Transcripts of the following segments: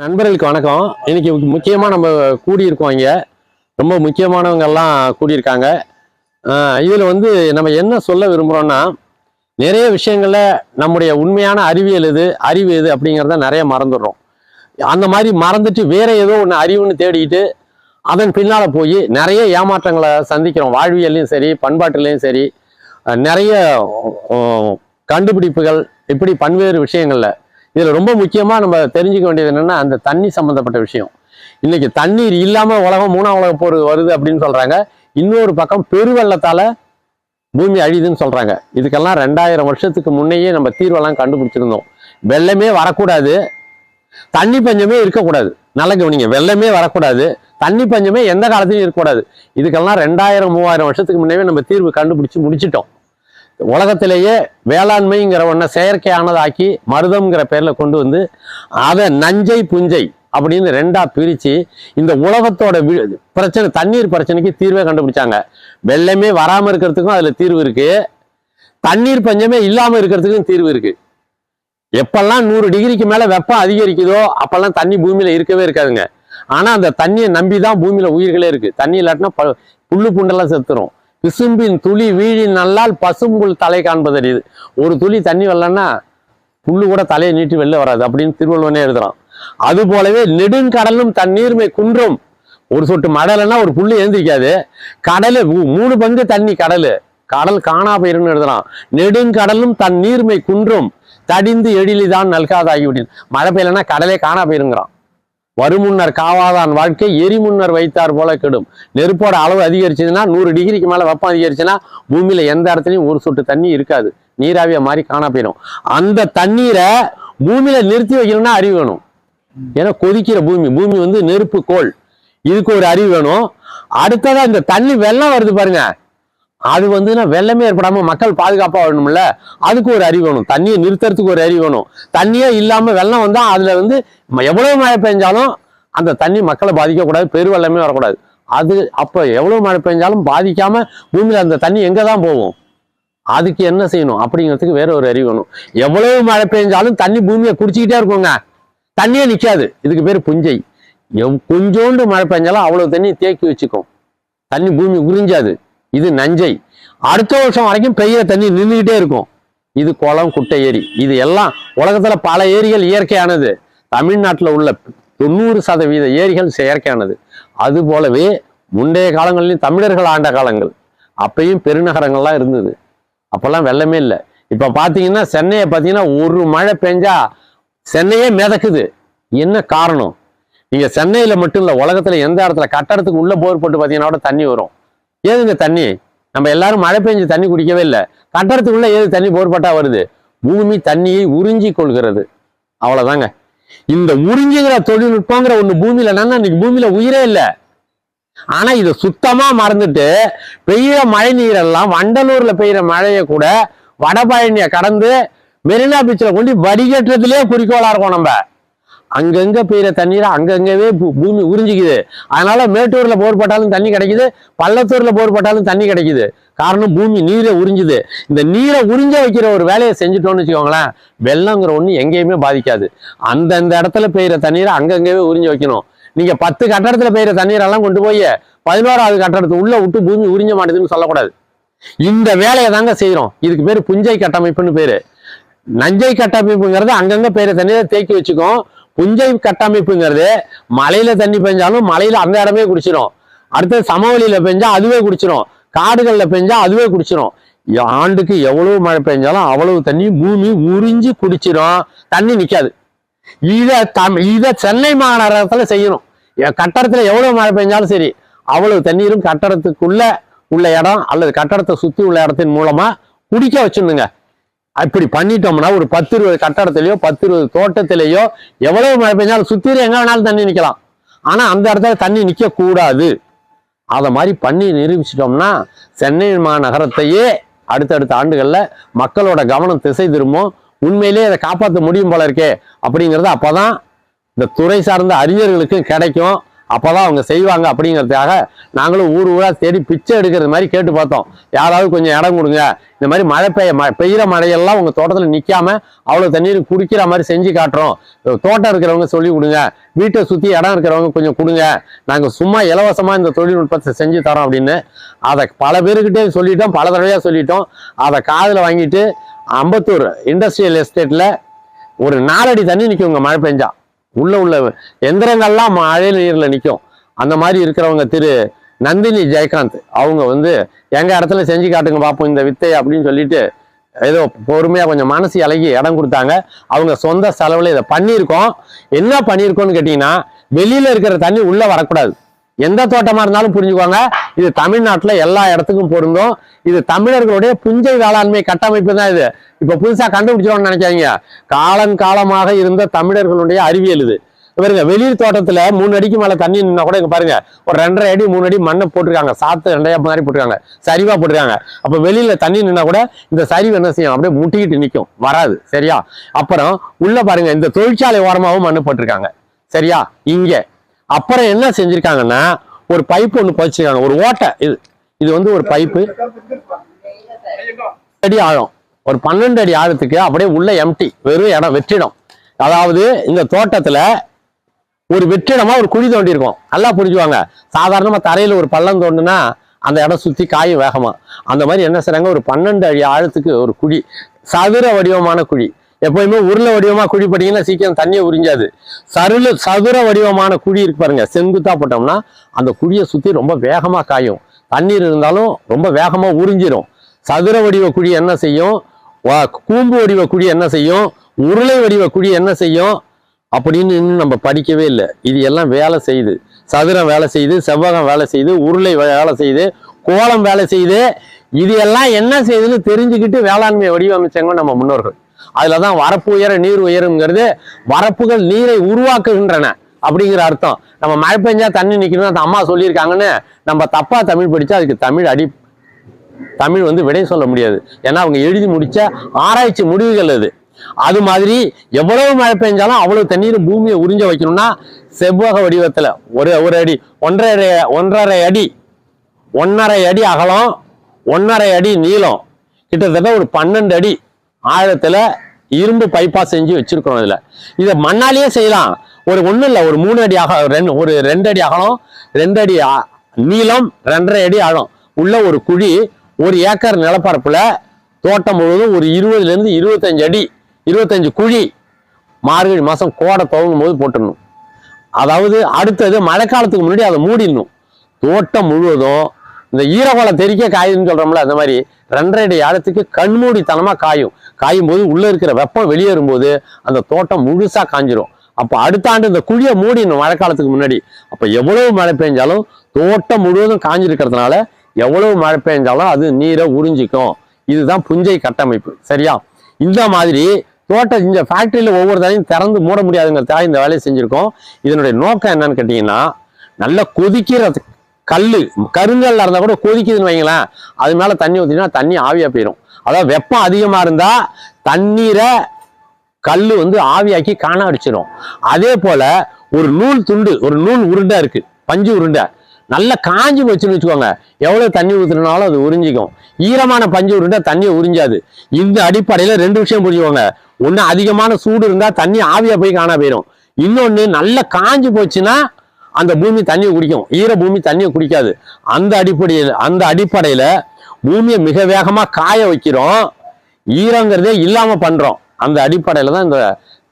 நண்பர்களுக்கு வணக்கம். இன்னைக்கு முக்கியமாக நம்ம கூடியிருக்கோம் இங்கே. ரொம்ப முக்கியமானவங்க எல்லாம் கூடியிருக்காங்க இதில் வந்து நம்ம என்ன சொல்ல விரும்புகிறோம்னா நிறைய விஷயங்களில் நம்முடைய உண்மையான அறிவியல் இது அறிவு எது அப்படிங்கிறத நிறைய மறந்துடுறோம். அந்த மாதிரி மறந்துட்டு வேற ஏதோ ஒன்று அறிவுன்னு தேடிக்கிட்டு அதன் பின்னால் போய் நிறைய ஏமாற்றங்களை சந்திக்கிறோம். வாழ்வியல்லையும் சரி பண்பாட்டுலேயும் சரி. நிறைய கண்டுபிடிப்புகள் இப்படி பல்வேறு விஷயங்களில். இதில் ரொம்ப முக்கியமாக நம்ம தெரிஞ்சுக்க வேண்டியது என்னென்னா அந்த தண்ணி சம்மந்தப்பட்ட விஷயம். இன்னைக்கு தண்ணீர் இல்லாமல் உலகம் மூணாம் உலக போர் வருது அப்படின்னு சொல்கிறாங்க இன்னொரு பக்கம் பெருவெள்ளத்தால் பூமி அழியுதுன்னு சொல்கிறாங்க இதுக்கெல்லாம் ரெண்டாயிரம் வருஷத்துக்கு முன்னையே நம்ம தீர்வெல்லாம் கண்டுபிடிச்சிருந்தோம். வெள்ளமே வரக்கூடாது. தண்ணி பஞ்சமே இருக்கக்கூடாது. நல்ல கவனிங்க வெள்ளமே வரக்கூடாது. தண்ணி பஞ்சமே எந்த காலத்திலையும் இருக்கக்கூடாது. இதுக்கெல்லாம் ரெண்டாயிரம் மூவாயிரம் வருஷத்துக்கு முன்னே நம்ம தீர்வு கண்டுபிடிச்சி முடிச்சிட்டோம். உலகத்திலேயே வேளாண்மைங்கிற ஒன்றை செயற்கையானதாக்கி மருதம்ங்கிற பேரில் கொண்டு வந்து அதை நஞ்சை புஞ்சை அப்படின்னு ரெண்டா பிரித்து இந்த உலகத்தோட வி- பிரச்சனை தண்ணீர் பிரச்சனைக்கு தீர்வே கண்டுபிடிச்சாங்க. வெள்ளமே வராமல் இருக்கிறதுக்கும் அதில் தீர்வு இருக்குது தண்ணீர் பஞ்சமே இல்லாமல் இருக்கிறதுக்கும் தீர்வு இருக்குது எப்பெல்லாம் நூறு டிகிரிக்கு மேலே வெப்பம் அதிகரிக்குதோ அப்பெல்லாம் தண்ணி பூமியில் இருக்கவே இருக்காதுங்க. ஆனால் அந்த தண்ணியை நம்பி தான் பூமியில் உயிர்களே இருக்குது தண்ணி இல்லாட்டினா ப- புல்லு புண்டெல்லாம் செத்துரும். பிசும்பின் துளி வீழி நல்லால் பசும்புல் தலை காண்பதறியுது ஒரு துளி தண்ணி வரலன்னா புல்லு கூட தலையை நீட்டி வெளில வராது அப்படின்னு திருவள்ளுவனே எழுதுறான். அது போலவே நெடுங்கடலும் தண்ணீர்மை குன்றும். ஒரு சொட்டு மடலைன்னா ஒரு புல்லு எழுந்திரிக்காது. கடலு மூ- மூணு பங்கு தண்ணி கடலு. கடல் காணா போயிருன்னு எழுதுறான். நெடுங்கடலும் தன் நீர்மை குன்றும். தடிந்து எழிலிதான் நல்காதாகி விடின் மழை பெய்யலைன்னா கடலே காணா போயிருங்கிறான். வருமுன்னர் காவாதான் வாழ்க்கை எரிமுன்னர் வைத்தார் போல கெடும். நெருப்போட அளவு அதிகரிச்சதுன்னா நூறு டிகிரிக்கு மேலே வெப்பம் அதிகரிச்சுன்னா பூமியில எந்த இடத்துலையும் ஒரு சொட்டு தண்ணி இருக்காது. நீராவிய மாதிரி காண போயிடும். அந்த தண்ணீரை பூமியில நிறுத்தி வைக்கணும்னா அறிவு வேணும். ஏன்னா கொதிக்கிற பூமி பூமி வந்து நெருப்பு கோள். இதுக்கு ஒரு அறிவு வேணும். அடுத்ததா இந்த தண்ணி வெள்ளம் வருது பாருங்க. அது வந்துன்னா வெள்ளமே ஏற்படாம மக்கள் பாதுகாப்பா வரணும்ல? அதுக்கு ஒரு அறிவு வேணும். தண்ணியை நிறுத்துறதுக்கு ஒரு அறிவு வேணும். தண்ணியே இல்லாம வெள்ளம் வந்தா அதுல வந்து ம- எவ்வளவு மழை பெஞ்சாலும் அந்த தண்ணி மக்களை பாதிக்கக்கூடாது பெருவெள்ளமே வரக்கூடாது. அது அப்ப எவ்வளவு மழை பெஞ்சாலும் பாதிக்காம பூமியில அந்த தண்ணி எங்கே தான் போகும்? அதுக்கு என்ன செய்யணும்? அப்படிங்கிறதுக்கு வேற ஒரு அறிவு வேணும். எவ்வளவு மழை பெஞ்சாலும் தண்ணி பூமியை குடிச்சிக்கிட்டே இருக்குங்க. தண்ணியே நிக்காது. இதுக்கு பேர் புஞ்சை. எவ் கொஞ்சோண்டு மழை பெஞ்சாலும் அவ்வளவு தண்ணி தேக்கி வச்சுக்கும். தண்ணி பூமி உறிஞ்சாது. இது நஞ்சை. அடுத்த வருஷம் வரைக்கும் பெய்யுற தண்ணி நின்றுக்கிட்டே இருக்கும். இது குளம் குட்டை ஏரி. இது எல்லாம் உலகத்துல பல ஏரிகள் இயற்கையானது. தமிழ்நாட்டில் உள்ள தொண்ணூறு சதவீத ஏரிகள் செயற்கையானது. அது போலவே முந்தைய காலங்களிலும் தமிழர்கள் ஆண்ட காலங்கள். அப்பையும் பெருநகரங்கள்லாம் இருந்தது. அப்போல்லாம் வெள்ளமே இல்லை. இப்போ பார்த்தீங்கன்னா சென்னையை பார்த்தீங்கன்னா ஒரு மழை பெஞ்சா சென்னையே மிதக்குது. என்ன காரணம்? நீங்கள் சென்னையில் மட்டும் இல்லை உலகத்தில் எந்த இடத்துல கட்டடத்துக்கு உள்ளே போர் போட்டு பார்த்தீங்கன்னா கூட தண்ணி வரும். ஏதுங்க தண்ணி? நம்ம எல்லாரும் மழை பெஞ்சு தண்ணி குடிக்கவே இல்லை. கட்டடத்துக்குள்ள ஏது தண்ணி போர்பட்டா வருது? பூமி தண்ணியை உறிஞ்சி கொள்கிறது. அவ்வளவுதாங்க. இந்த உறிஞ்சுங்கிற தொழில்நுட்பங்கிற ஒண்ணு பூமியில இன்னைக்கு பூமியில உயிரே இல்லை. ஆனா இதை சுத்தமா மறந்துட்டு பெய்யுற மழை நீரெல்லாம் வண்டலூர்ல பெய்யுற மழையை கூட வடபழனிய கடந்து மெரினா பீச்சில் கொண்டு வடிகட்டுறதுலேயே குறிக்கோளா இருக்கும் நம்ம. அங்கங்க பெய்யுற தண்ணீரை அங்கங்கவே பூ- பூமி உறிஞ்சிக்குது. அதனால மேட்டூர்ல போர் போட்டாலும் தண்ணி கிடைக்குது பள்ளத்தூர்ல போர் போட்டாலும் தண்ணி கிடைக்குது. காரணம் பூமி நீரை உறிஞ்சுது. இந்த நீரை உறிஞ்ச வைக்கிற ஒரு வேலையை செஞ்சுட்டோம்னு வச்சுக்கோங்களேன் வெள்ளங்கிற ஒண்ணு எங்கேயுமே பாதிக்காது. அந்தந்த இடத்துல பெய்யுற தண்ணீரை அங்கங்கவே உறிஞ்சு வைக்கணும். நீங்க பத்து கட்டடத்துல பெய்யுற தண்ணீரெல்லாம் கொண்டு போய் பதினோராவது கட்டடத்து உள்ள விட்டு பூமி உறிஞ்ச மாட்டேதுன்னு சொல்லக்கூடாது. இந்த வேலையை தாங்க செய்யறோம் இதுக்கு பேரு புஞ்சை கட்டமைப்புன்னு பேரு. நஞ்சை கட்டமைப்புங்கிறது அங்கங்க பெய்யுற தண்ணீரை தேக்கி வச்சுக்கும். புஞ்சை கட்டமைப்புங்கிறது மலையில தண்ணி பெஞ்சாலும் மலையில அந்த இடமே குடிச்சிடும் அடுத்தது சமவெளியில பெஞ்சா அதுவே குடிச்சிடும் காடுகள்ல பெஞ்சா அதுவே குடிச்சிடும் ஆண்டுக்கு எவ்வளவு மழை பெஞ்சாலும் அவ்வளவு தண்ணி பூமி உறிஞ்சு குடிச்சிடும் தண்ணி நிக்காது. இதை தம் இதை சென்னை மாநகரத்துல செய்யணும். எ- கட்டடத்துல எவ்வளவு மழை பெஞ்சாலும் சரி அவ்வளவு தண்ணீரும் கட்டடத்துக்குள்ள உள்ள இடம் அல்லது கட்டடத்தை சுத்தி உள்ள இடத்தின் மூலமா குடிக்க வச்சிருந்துங்க அப்படி பண்ணிட்டோம்னா ஒரு பத்து இருபது கட்டடத்திலேயோ பத்து இருபது தோட்டத்திலேயோ எவ்வளவு மழை பெஞ்சாலும் சுத்திலும் எங்க வேணாலும் தண்ணி நிற்கலாம் ஆனா அந்த இடத்துல தண்ணி நிக்க கூடாது. அதை மாதிரி பண்ணி நிரூபிச்சிட்டோம்னா சென்னை மாநகரத்தையே அடுத்தடுத்த ஆண்டுகள்ல மக்களோட கவனம் திசை திரும்பும். உண்மையிலேயே அதை காப்பாற்ற முடியும் போல இருக்கே. அப்படிங்கிறது அப்பதான் இந்த துறை சார்ந்த அறிஞர்களுக்கும் கிடைக்கும். அப்பதான் அவங்க செய்வாங்க அப்படிங்கிறதுக்காக நாங்களும் ஊர் ஊராக தேடி பிச்சை எடுக்கிறது மாதிரி கேட்டு பார்த்தோம். யாராவது கொஞ்சம் இடம் கொடுங்க. இந்த மாதிரி மழை பெய்ய ம பெய்கிற மழையெல்லாம் உங்கள் தோட்டத்தில் நிற்காம அவ்வளோ தண்ணீர் குடிக்கிற மாதிரி செஞ்சு காட்டுறோம். தோட்டம் இருக்கிறவங்க சொல்லி கொடுங்க. வீட்டை சுற்றி இடம் இருக்கிறவங்க கொஞ்சம் கொடுங்க. நாங்கள் சும்மா இலவசமாக இந்த தொழில்நுட்பத்தை செஞ்சு தரோம் அப்படின்னு அதை பல பேருக்கிட்டே சொல்லிட்டோம் பல தடவையாக சொல்லிட்டோம். அதை காதில் வாங்கிட்டு அம்பத்தூர் இண்டஸ்ட்ரியல் எஸ்டேட்டில் ஒரு நாலடி தண்ணி நிற்குங்க மழை பெஞ்சா. உள்ள உள்ள எந்திரங்கள்லாம் மழை நீரில் நிற்கும். அந்த மாதிரி இருக்கிறவங்க திரு நந்தினி ஜெயகாந்த் அவங்க வந்து எங்கள் இடத்துல செஞ்சு காட்டுங்க பார்ப்போம் இந்த வித்தை அப்படின்னு சொல்லிட்டு ஏதோ பொறுமையாக கொஞ்சம் மனசு இலகி இடம் கொடுத்தாங்க. அவங்க சொந்த செலவுல இதை பண்ணியிருக்கோம். என்ன பண்ணியிருக்கோம்னு கேட்டிங்கன்னா வெளியில் இருக்கிற தண்ணி உள்ளே வரக்கூடாது. எந்த தோட்டமா இருந்தாலும் புரிஞ்சுக்கோங்க. இது தமிழ்நாட்டுல எல்லா இடத்துக்கும் பொருந்தும். இது தமிழர்களுடைய புஞ்சை வேளாண்மை கட்டமைப்பு தான் இது. இப்ப புதுசா கண்டுபிடிச்சோம்னு நினைக்காதீங்க. காலம் காலமாக இருந்த தமிழர்களுடைய அறிவியல் இது. பாருங்க வெளியூர் தோட்டத்துல மூணு அடிக்கு மேல தண்ணி நின்னா கூட இங்க பாருங்க ஒரு ரெண்டரை அடி மூணு அடி மண்ணை போட்டிருக்காங்க. சாத்து ரெண்டையா மாதிரி போட்டிருக்காங்க. சரிவா போட்டிருக்காங்க. அப்ப வெளியில தண்ணி நின்னா கூட இந்த சரிவு என்ன செய்யும்? அப்படியே முட்டிக்கிட்டு நிற்கும் வராது. சரியா? அப்புறம் உள்ள பாருங்க இந்த தொழிற்சாலை ஓரமாகவும் மண்ணு போட்டிருக்காங்க. சரியா? இங்க. அப்புறம் என்ன செஞ்சிருக்காங்கன்னா ஒரு பைப் ஒன்று பதிச்சிருக்காங்க ஒரு ஓட்டை இது. இது வந்து ஒரு பைப்பு அடி ஆழம். ஒரு பன்னெண்டு அடி ஆழத்துக்கு அப்படியே உள்ள எம்டி வெறும் இடம் வெற்றிடம். அதாவது இந்த தோட்டத்துல ஒரு வெற்றிடமா ஒரு குழி தோண்டி இருக்கும் நல்லா புரிஞ்சுவாங்க சாதாரணமா தரையில ஒரு பள்ளம் தோண்டுனா அந்த இடம் சுத்தி காயும் வேகமா. அந்த மாதிரி என்ன செய்றாங்க? ஒரு பன்னெண்டு அடி ஆழத்துக்கு ஒரு குழி சதுர வடிவமான குழி. எப்பயுமே உருளை வடிவமா குழி பட்டிங்கன்னா சீக்கிரம் தண்ணியை உறிஞ்சாது. சருள சதுர வடிவமான குழி இருக்கு பாருங்க செங்குத்தா போட்டோம்னா அந்த குழியை சுற்றி ரொம்ப வேகமாக காயும். தண்ணீர் இருந்தாலும் ரொம்ப வேகமாக உறிஞ்சிரும். சதுர வடிவ குழி என்ன செய்யும்? வா- கூம்பு வடிவ குழி என்ன செய்யும்? உருளை வடிவ குழி என்ன செய்யும்? அப்படின்னு இன்னும் நம்ம படிக்கவே இல்லை. இது எல்லாம் வேலை செய்யுது. சதுரம் வேலை செய்யுது செவ்வகம் வேலை செய்யுது உருளை வே- வேலை செய்யுது கோலம் வேலை செய்யுது. இது எல்லாம் என்ன செய்யுதுன்னு தெரிஞ்சுக்கிட்டு வேளாண்மையை வடிவமைச்சாங்க நம்ம முன்னோர்கள். அதில் தான் வரப்பு உயர நீர் உயருங்கிறது வரப்புகள் நீரை உருவாக்குகின்றன அப்படிங்கிற அர்த்தம். நம்ம மழை பெஞ்சா தண்ணி நிற்கணும் அந்த அம்மா சொல்லியிருக்காங்கன்னு நம்ம தப்பாக தமிழ் படித்தா அதுக்கு தமிழ் அடி தமிழ் வந்து விடை சொல்ல முடியாது. ஏன்னா அவங்க எழுதி முடித்த ஆராய்ச்சி முடிவுகள் அது. அது மாதிரி எவ்வளவு மழை பெஞ்சாலும் அவ்வளவு தண்ணீர் பூமியை உறிஞ்ச வைக்கணும்னா செவ்வக வடிவத்தில் ஒரு ஒரு அடி ஒன்றரை ஒன்றரை அடி ஒன்றரை அடி அகலம் ஒன்றரை அடி நீளம். கிட்டத்தட்ட ஒரு பன்னெண்டு அடி ஆழத்துல இரும்பு பைப்பா செஞ்சு வச்சிருக்கோம் இதுல. இதை மண்ணாலேயே செய்யலாம். ஒரு ஒன்றும் இல்லை ஒரு மூணு அடி ஆக ரெண்டு ஒரு ரெண்டு அடி அகலம் ரெண்டு அடி நீளம் ரெண்டரை அடி ஆழம் உள்ள ஒரு குழி ஒரு ஏக்கர் நிலப்பரப்புல தோட்டம் முழுவதும் ஒரு இருபதுலேருந்து இருபத்தஞ்சி இருபத்தஞ்சு அடி இருபத்தஞ்சு குழி மார்கழி மாதம் கோடை துவங்கும் போது போட்டுடணும். அதாவது அடுத்தது மழைக்காலத்துக்கு முன்னாடி அதை மூடிடணும். தோட்டம் முழுவதும் இந்த ஈரகுளம் தெறிக்க காயுதுன்னு சொல்கிறோம்ல அந்த மாதிரி ரெண்டரை அடி ஆழத்துக்கு கண்மூடித்தனமாக காயும். காயும் போது உள்ளே இருக்கிற வெப்பம் வெளியேறும் போது அந்த தோட்டம் முழுசாக காஞ்சிரும். அப்போ அடுத்த ஆண்டு இந்த குழியை மூடிடணும் மழைக்காலத்துக்கு முன்னாடி. அப்போ எவ்வளவு மழை பெஞ்சாலும் தோட்டம் முழுவதும் காஞ்சிருக்கிறதுனால எவ்வளவு மழை பெஞ்சாலும் அது நீரை உறிஞ்சிக்கும். இதுதான் புஞ்சை கட்டமைப்பு. சரியா? இந்த மாதிரி தோட்டம் இந்த ஃபேக்ட்ரியில் ஒவ்வொரு தடையும் திறந்து மூட முடியாதுங்கிறதுக்காக இந்த வேலையை செஞ்சுருக்கோம். இதனுடைய நோக்கம் என்னன்னு கேட்டிங்கன்னா நல்லா கொதிக்கிற கல் கருங்கல்ல இருந்தால் கூட கொதிக்குதுன்னு வைங்களேன். அது மேலே தண்ணி ஊற்றினா தண்ணி ஆவியாக போயிடும் அதாவது வெப்பம் அதிகமாக இருந்தால் தண்ணீரை கல் வந்து ஆவியாக்கி காண அடிச்சிடும் அதே போல் ஒரு நூல் துண்டு ஒரு நூல் உருண்டை இருக்குது பஞ்சு உருண்டை. நல்லா காஞ்சி வச்சுன்னு வச்சுக்கோங்க. எவ்வளோ தண்ணி ஊத்துனாலும் அது உறிஞ்சிக்கும். ஈரமான பஞ்சு உருண்டை தண்ணியை உறிஞ்சாது. இந்த அடிப்படையில் ரெண்டு விஷயம் புரிஞ்சுக்கோங்க. ஒன்று அதிகமான சூடு இருந்தால் தண்ணி ஆவியாக போய் காண போயிடும் இன்னொன்று நல்லா காஞ்சி போச்சுன்னா அந்த பூமி தண்ணியை குடிக்கும். ஈர பூமி தண்ணியை குடிக்காது. அந்த அடிப்படையில் அந்த அடிப்படையில் பூமியை மிக வேகமாக காய வைக்கிறோம். ஈரங்கிறதே இல்லாமல் பண்ணுறோம் அந்த அடிப்படையில் தான் இந்த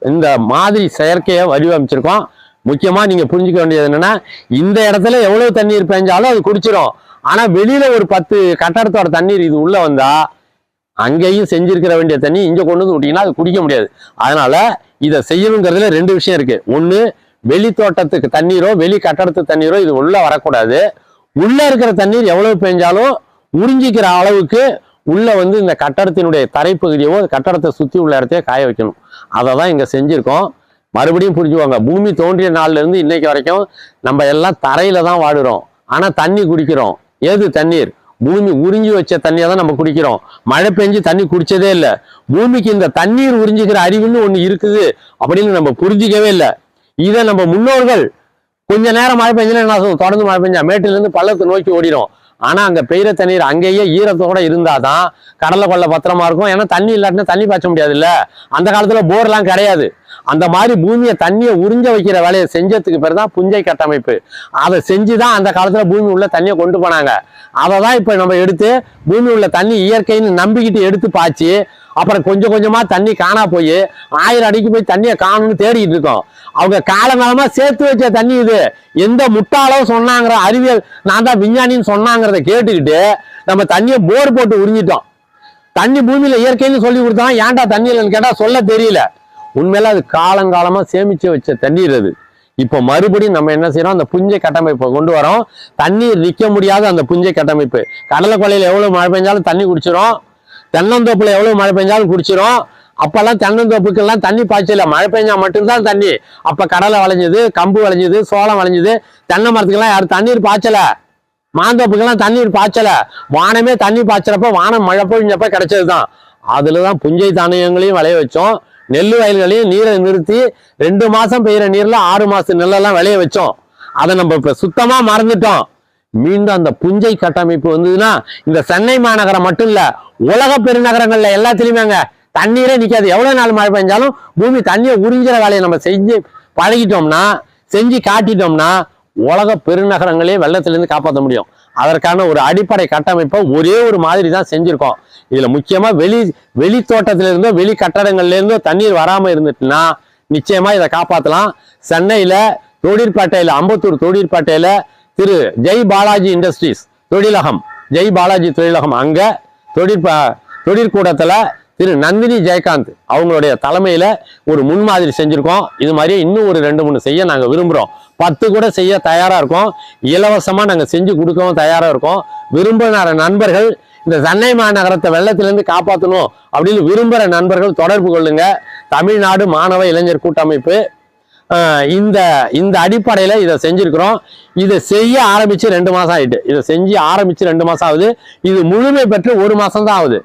இந்த மாதிரி செயற்கையை வடிவமைச்சிருக்கோம். முக்கியமாக நீங்கள் புரிஞ்சுக்க வேண்டியது என்னென்னா இந்த இடத்துல எவ்வளோ தண்ணீர் பெஞ்சாலும் அது குடிச்சிடும் ஆனால் வெளியில் ஒரு பத்து கட்டடத்தோட தண்ணீர் இது உள்ளே வந்தால் அங்கேயும் செஞ்சிருக்கிற வேண்டிய தண்ணி இங்கே கொண்டு வந்து விட்டிங்கன்னா அது குடிக்க முடியாது. அதனால் இதை செய்யணுங்கிறதுல ரெண்டு விஷயம் இருக்குது ஒன்று வெளி தோட்டத்துக்கு தண்ணீரோ வெளி கட்டடத்துக்கு தண்ணீரோ இது உள்ள வரக்கூடாது. உள்ள இருக்கிற தண்ணீர் எவ்வளவு பெஞ்சாலும் உறிஞ்சிக்கிற அளவுக்கு உள்ள வந்து இந்த கட்டடத்தினுடைய தரைப்பகுதியவோ கட்டடத்தை சுற்றி உள்ள இடத்தையோ காய வைக்கணும். அதை தான் இங்கே செஞ்சுருக்கோம். மறுபடியும் புரிஞ்சுவாங்க பூமி தோன்றிய நாள்லேருந்து இன்னைக்கு வரைக்கும் நம்ம எல்லாம் தரையில தான் வாடுறோம். ஆனால் தண்ணி குடிக்கிறோம். ஏது தண்ணீர்? பூமி உறிஞ்சி வச்ச தண்ணியை தான் நம்ம குடிக்கிறோம். மழை பெஞ்சு தண்ணி குடிச்சதே இல்லை. பூமிக்கு இந்த தண்ணீர் உறிஞ்சிக்கிற அறிவுன்னு ஒன்று இருக்குது அப்படின்னு நம்ம புரிஞ்சிக்கவே இல்லை. இதை நம்ம முன்னோர்கள் கொஞ்ச நேரம் மழை பெஞ்சுன்னா என்ன தொடர்ந்து மழை பெஞ்சா மேட்டிலிருந்து பள்ளத்தை நோக்கி ஓடிடும். ஆனா அங்க பெய்யுற தண்ணீர் அங்கேயே ஈரத்தோட இருந்தாதான் கடலை கொள்ள பத்திரமா இருக்கும். ஏன்னா தண்ணி இல்லாட்டினா தண்ணி பாய்ச்ச முடியாது இல்ல அந்த காலத்துல போர்லாம் கிடையாது. அந்த மாதிரி பூமியை தண்ணியை உறிஞ்ச வைக்கிற வேலையை செஞ்சதுக்கு பேர் தான் புஞ்சை கட்டமைப்பு. அதை செஞ்சு தான் அந்த காலத்தில் பூமி உள்ள தண்ணியை கொண்டு போனாங்க. அதை தான் இப்போ நம்ம எடுத்து பூமி உள்ள தண்ணி இயற்கைன்னு நம்பிக்கிட்டு எடுத்து பாய்ச்சி அப்புறம் கொஞ்சம் கொஞ்சமாக தண்ணி காணா போய் ஆயிரம் அடிக்கு போய் தண்ணியை காணும்னு தேடிக்கிட்டு இருக்கோம். அவங்க காலங்காலமா சேர்த்து வச்ச தண்ணி இது. எந்த முட்டாளோ சொன்னாங்கிற அறிவியல் நான் தான் விஞ்ஞானின்னு சொன்னாங்கிறத கேட்டுக்கிட்டு நம்ம தண்ணியை போர் போட்டு உறிஞ்சிட்டோம். தண்ணி பூமியில இயற்கைன்னு சொல்லி கொடுத்தா ஏன்டா தண்ணி இல்லைன்னு கேட்டா சொல்ல தெரியல. உண்மையில அது காலங்காலமா சேமிச்சு வச்ச தண்ணீர் அது. இப்போ மறுபடியும் நம்ம என்ன செய்யறோம் அந்த புஞ்சை கட்டமைப்பை கொண்டு வரோம். தண்ணீர் நிக்க முடியாத அந்த புஞ்சை கட்டமைப்பு. கடலை கொள்ளையில எவ்வளவு மழை பெஞ்சாலும் தண்ணி குடிச்சிரும். தென்னந்தோப்புல எவ்வளவு மழை பெஞ்சாலும் குடிச்சிரும். அப்பெல்லாம் தென்னந்தோப்புக்கெல்லாம் தண்ணி பாய்ச்சல மழை பெஞ்சா மட்டும்தான் தண்ணி. அப்ப கடலை விளைஞ்சது கம்பு விளைஞ்சது சோளம் விளைஞ்சது தென்னை மரத்துக்கெல்லாம் யாரும் தண்ணீர் பாய்ச்சல. மாந்தோப்புக்கெல்லாம் தண்ணீர் பாய்ச்சல. வானமே தண்ணி பாய்ச்சறப்ப வானம் மழை பொழிஞ்சப்ப கிடைச்சதுதான். அதுலதான் புஞ்சை தானியங்களையும் விளைய வச்சோம். நெல் வயல்களையும் நீரை நிறுத்தி ரெண்டு மாசம் பெய்யுற நீர்ல ஆறு மாசம் நெல்லெல்லாம் விளைய வச்சோம். அதை நம்ம இப்ப சுத்தமா மறந்துட்டோம். மீண்டும் அந்த புஞ்சை கட்டமைப்பு வந்ததுன்னா இந்த சென்னை மாநகரம் மட்டும் இல்ல உலக பெருநகரங்கள்ல எல்லாத்துலயுமேங்க தண்ணீரே நிற்காது எவ்வளோ நாள் மழை பெஞ்சாலும் பூமி தண்ணியை உறிஞ்சிற வேலையை நம்ம செஞ்சு பழகிட்டோம்னா செஞ்சு காட்டிட்டோம்னா உலக பெருநகரங்களே வெள்ளத்திலேருந்து காப்பாற்ற முடியும். அதற்கான ஒரு அடிப்படை கட்டமைப்பை ஒரே ஒரு மாதிரி தான் செஞ்சுருக்கோம். இதில் முக்கியமாக வெளி வெளி தோட்டத்திலேருந்தோ வெளி கட்டடங்கள்லேருந்தோ தண்ணீர் வராமல் இருந்துட்டுன்னா நிச்சயமாக இதை காப்பாற்றலாம் சென்னையில் தொழிற்பேட்டையில் அம்பத்தூர் தொழிற்பேட்டையில் திரு ஜெய் பாலாஜி இண்டஸ்ட்ரீஸ் தொழிலகம் ஜெய் பாலாஜி தொழிலகம். அங்கே தொழிற்ப தொழிற்கூடத்தில் திரு நந்தினி ஜெயகாந்த் அவங்களுடைய தலைமையில ஒரு முன்மாதிரி செஞ்சுருக்கோம். இது மாதிரியே இன்னும் ஒரு ரெண்டு மூணு செய்ய நாங்கள் விரும்புகிறோம் பத்து கூட செய்ய தயாராக இருக்கோம். இலவசமாக நாங்கள் செஞ்சு கொடுக்கவும் தயாராக இருக்கோம். விரும்புகிற நண்பர்கள் இந்த சென்னை மாநகரத்தை வெள்ளத்திலேருந்து காப்பாற்றணும் அப்படின்னு விரும்புகிற நண்பர்கள் தொடர்பு கொள்ளுங்க. தமிழ்நாடு மாணவ இளைஞர் கூட்டமைப்பு இந்த இந்த அடிப்படையில் இதை செஞ்சுருக்கிறோம். இதை செய்ய ஆரம்பித்து ரெண்டு மாதம் ஆகிட்டு இதை செஞ்சு ஆரம்பித்து ரெண்டு மாதம் ஆகுது. இது முழுமை பெற்று ஒரு மாதம் தான் ஆகுது.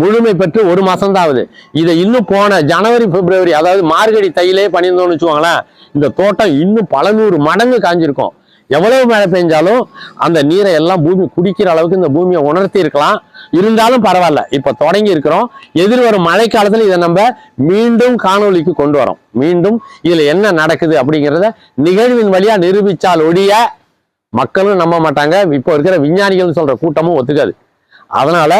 முழுமை பெற்று ஒரு மாதம் தான் ஆகுது. இதை இன்னும் போன ஜனவரி பிப்ரவரி அதாவது மார்கழி தையிலே பண்ணியிருந்தோம்னு வச்சுக்கோங்களேன் இந்த தோட்டம் இன்னும் பல நூறு மடங்கு காஞ்சிருக்கும். எவ்வளவு மழை பெஞ்சாலும் அந்த நீரை எல்லாம் பூமி குடிக்கிற அளவுக்கு இந்த பூமியை உணர்த்தி இருக்கலாம். இருந்தாலும் பரவாயில்ல இப்போ தொடங்கி இருக்கிறோம். எதிர்வரும் மழைக்காலத்தில் இதை நம்ம மீண்டும் காணொளிக்கு கொண்டு வரோம். மீண்டும் இதில் என்ன நடக்குது அப்படிங்கிறத நிகழ்வின் வழியாக நிரூபித்தால் ஒழிய மக்களும் நம்ப மாட்டாங்க. இப்போ இருக்கிற விஞ்ஞானிகள்னு சொல்கிற கூட்டமும் ஒத்துக்காது. அதனால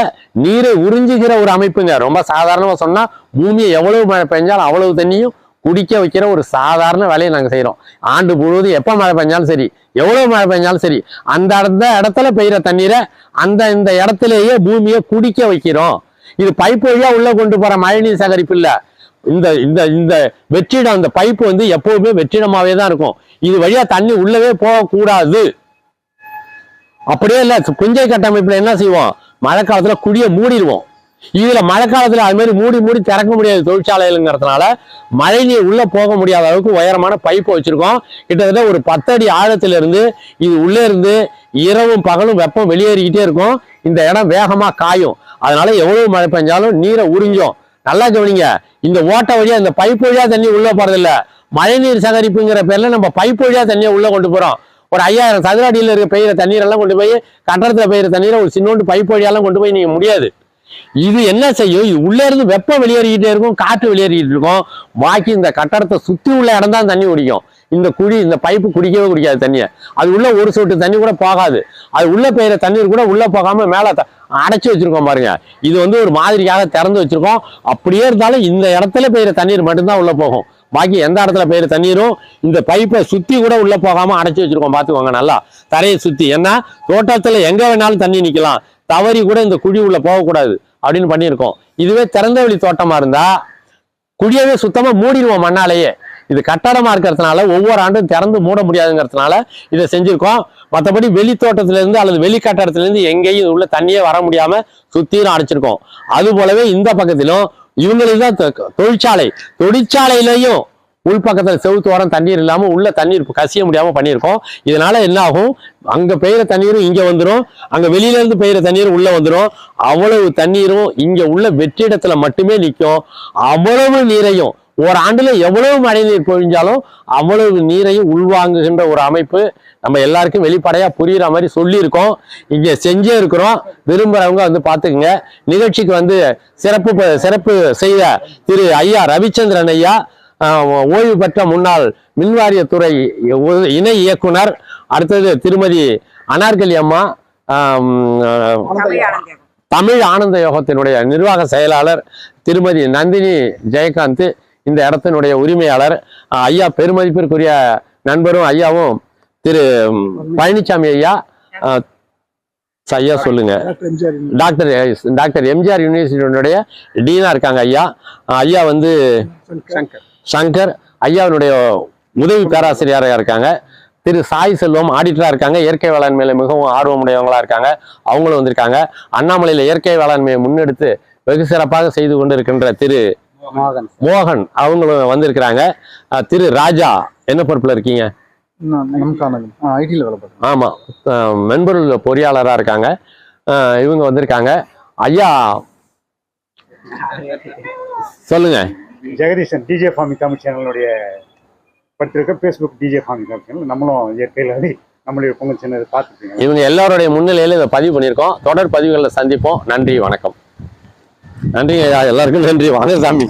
நீரை உறிஞ்சுகிற ஒரு அமைப்புங்க. ரொம்ப சாதாரணமாக சொன்னால் பூமியை எவ்வளவு மழை பெஞ்சாலும் அவ்வளவு தண்ணியும் குடிக்க வைக்கிற ஒரு சாதாரண வேலையை நாங்கள் செய்கிறோம் ஆண்டு முழுவதும் எப்போ மழை பெஞ்சாலும் சரி எவ்வளவு மழை பெஞ்சாலும் சரி அந்த அந்த இடத்துல பெய்கிற தண்ணீரை அந்த இந்த இடத்துலயே பூமியை குடிக்க வைக்கிறோம். இது பைப் வழியாக உள்ளே கொண்டு போகிற மழைநீர் சேகரிப்பு இல்லை. இந்த இந்த இந்த வெற்றிடம் அந்த பைப்பு வந்து எப்போவுமே வெற்றிடமாகவே தான் இருக்கும். இது வழியா தண்ணி உள்ளவே போகக்கூடாது. அப்படியே இல்லை குஞ்சை கட்டமைப்பில் என்ன செய்வோம்? மழை காலத்துல குடிய மூடிடுவோம். இதுல மழை காலத்துல அது மாதிரி மூடி மூடி திறக்க முடியாது தொழிற்சாலைகளுங்கிறதுனால மழை நீர் உள்ள போக முடியாத அளவுக்கு உயரமான பைப்பு வச்சிருக்கோம். கிட்டத்தட்ட ஒரு பத்தடி ஆழத்துல இருந்து இது உள்ளே இருந்து இரவும் பகலும் வெப்பம் வெளியேறிக்கிட்டே இருக்கும். இந்த இடம் வேகமா காயும். அதனால எவ்வளவு மழை பெஞ்சாலும் நீரை உறிஞ்சும். நல்லா கவனிங்க இந்த ஓட்டை வழியா இந்த பைப் வழியா தண்ணி உள்ள போறதில்ல. மழைநீர் சேகரிப்புங்கிற பேர்ல நம்ம பைப் வழியா தண்ணியை உள்ள கொண்டு போறோம். ஒரு ஐயாயிரம் சதுர அடியில் இருக்க பெய்கிற தண்ணீரெல்லாம் கொண்டு போய் கட்டடத்தில் பெய்கிற தண்ணீரை ஒரு சின்னோண்டு பைப் வழியெல்லாம் கொண்டு போய் நீங்கள் முடியாது. இது என்ன செய்யும்? இது உள்ளே இருந்து வெப்பம் வெளியேறிக்கிட்டே இருக்கும் காற்று வெளியேறிக்கிட்டு இருக்கும். பாக்கி இந்த கட்டடத்தை சுற்றி உள்ள இடம் தான் தண்ணி குடிக்கும். இந்த குழி இந்த பைப்பு குடிக்கவே குடிக்காது தண்ணியை. அது உள்ள ஒரு சொட்டு தண்ணி கூட போகாது. அது உள்ள பெய்கிற தண்ணீர் கூட உள்ள போகாம மேலே அடைச்சி வச்சிருக்கோம் பாருங்க. இது வந்து ஒரு மாதிரியாக திறந்து வச்சிருக்கோம். அப்படியே இருந்தாலும் இந்த இடத்துல பெய்கிற தண்ணீர் மட்டும்தான் உள்ள போகும். பாக்கி எந்த இடத்துல பெய்யுற தண்ணீரும் இந்த பைப்பை சுற்றி கூட உள்ளே போகாமல் அடைச்சி வச்சுருக்கோம். பார்த்துக்கோங்க நல்லா. தரையை சுற்றி ஏன்னா தோட்டத்தில் எங்கே வேணாலும் தண்ணி நிற்கலாம் தவறி கூட இந்த குழி உள்ளே போகக்கூடாது அப்படின்னு பண்ணியிருக்கோம். இதுவே திறந்த வெளி தோட்டமாக இருந்தால் குழியவே சுத்தமாக மூடிடுவோம் மண்ணாலேயே. இது கட்டடமாக இருக்கிறதுனால ஒவ்வொரு ஆண்டும் திறந்து மூட முடியாதுங்கிறதுனால இதை செஞ்சுருக்கோம். மற்றபடி வெளி தோட்டத்திலேருந்து அல்லது வெளி கட்டடத்துலேருந்து எங்கேயும் உள்ள தண்ணியே வர முடியாமல் சுற்றியும் அடைச்சிருக்கோம். அது போலவே இந்த பக்கத்திலும் இவங்களுக்கு தான் தொழிற்சாலை. தொழிற்சாலையிலையும் உள்பக்கத்தில் செவுத்து ஓரம் தண்ணீர் இல்லாமல் உள்ள தண்ணீர் கசிய முடியாமல் பண்ணியிருக்கோம். இதனால என்ன ஆகும்? அங்கே பெய்கிற தண்ணீரும் இங்கே வந்துடும் அங்கே வெளியிலேருந்து பெய்கிற தண்ணீரும் உள்ளே வந்துடும் அவ்வளவு தண்ணீரும் இங்கே உள்ள வெற்றிடத்தில் மட்டுமே நிற்கும் அவ்வளவு நீரையும் ஒரு ஆண்டுல எவ்வளவு மழை நீர் பொழிஞ்சாலும் அவ்வளவு நீரையும் உள்வாங்குகின்ற ஒரு அமைப்பு நம்ம எல்லாருக்கும் வெளிப்படையா புரியுற மாதிரி சொல்லியிருக்கோம். இங்க செஞ்சே இருக்கிறோம். விரும்புறவங்க வந்து பாத்துக்குங்க நிகழ்ச்சிக்கு வந்து சிறப்பு சிறப்பு செய்த திரு ஐயா ரவிச்சந்திரன் ஐயா ஓய்வு பெற்ற முன்னாள் மின்வாரியத்துறை இணை இயக்குனர் அடுத்தது திருமதி அனார்கலி அம்மா தமிழ் ஆனந்த யோகத்தினுடைய நிர்வாக செயலாளர் திருமதி நந்தினி ஜெயகாந்த் இந்த இடத்தினுடைய உரிமையாளர் ஐயா பெருமதிப்பிற்குரிய நண்பரும் ஐயாவும் திரு பழனிசாமி ஐயா ஐயா சொல்லுங்க. டாக்டர் டாக்டர் எம்ஜிஆர் யூனிவர்சிட்டியினுடைய டீனா இருக்காங்க ஐயா. ஐயா வந்து சங்கர் ஐயாவினுடைய உதவி பேராசிரியராக இருக்காங்க. திரு சாய் செல்வம் ஆடிட்டரா இருக்காங்க. இயற்கை வேளாண்மையில மிகவும் ஆர்வமுடையவங்களா இருக்காங்க. அவங்களும் வந்திருக்காங்க. அண்ணாமலையில இயற்கை வேளாண்மையை முன்னெடுத்து வெகு சிறப்பாக செய்து கொண்டிருக்கின்ற திரு மோகன் மோகன் அவங்களும் வந்திருக்கிறாங்க. திரு ராஜா என்ன பொறுப்புல இருக்கீங்க? ஆமா. மென்பொருள் பொறியாளரா இருக்காங்க. இவங்க வந்திருக்காங்க. ஐயா சொல்லுங்க. ஜெகதீசன் டிஜே ஃபார்மிங் தமிழ் சேனலுடைய படுத்திருக்க Facebook DJ farming Tamil channel. நம்மளும் இயற்கையில் நம்மளுடைய பொங்கல் சின்னதை பார்த்துருக்கீங்க இவங்க எல்லாருடைய முன்னிலையில இதை பதிவு பண்ணியிருக்கோம். தொடர் பதிவுகளில் சந்திப்போம். நன்றி வணக்கம். நன்றி ஐயா எல்லாருக்கும் நன்றி. வாங்க சாமி.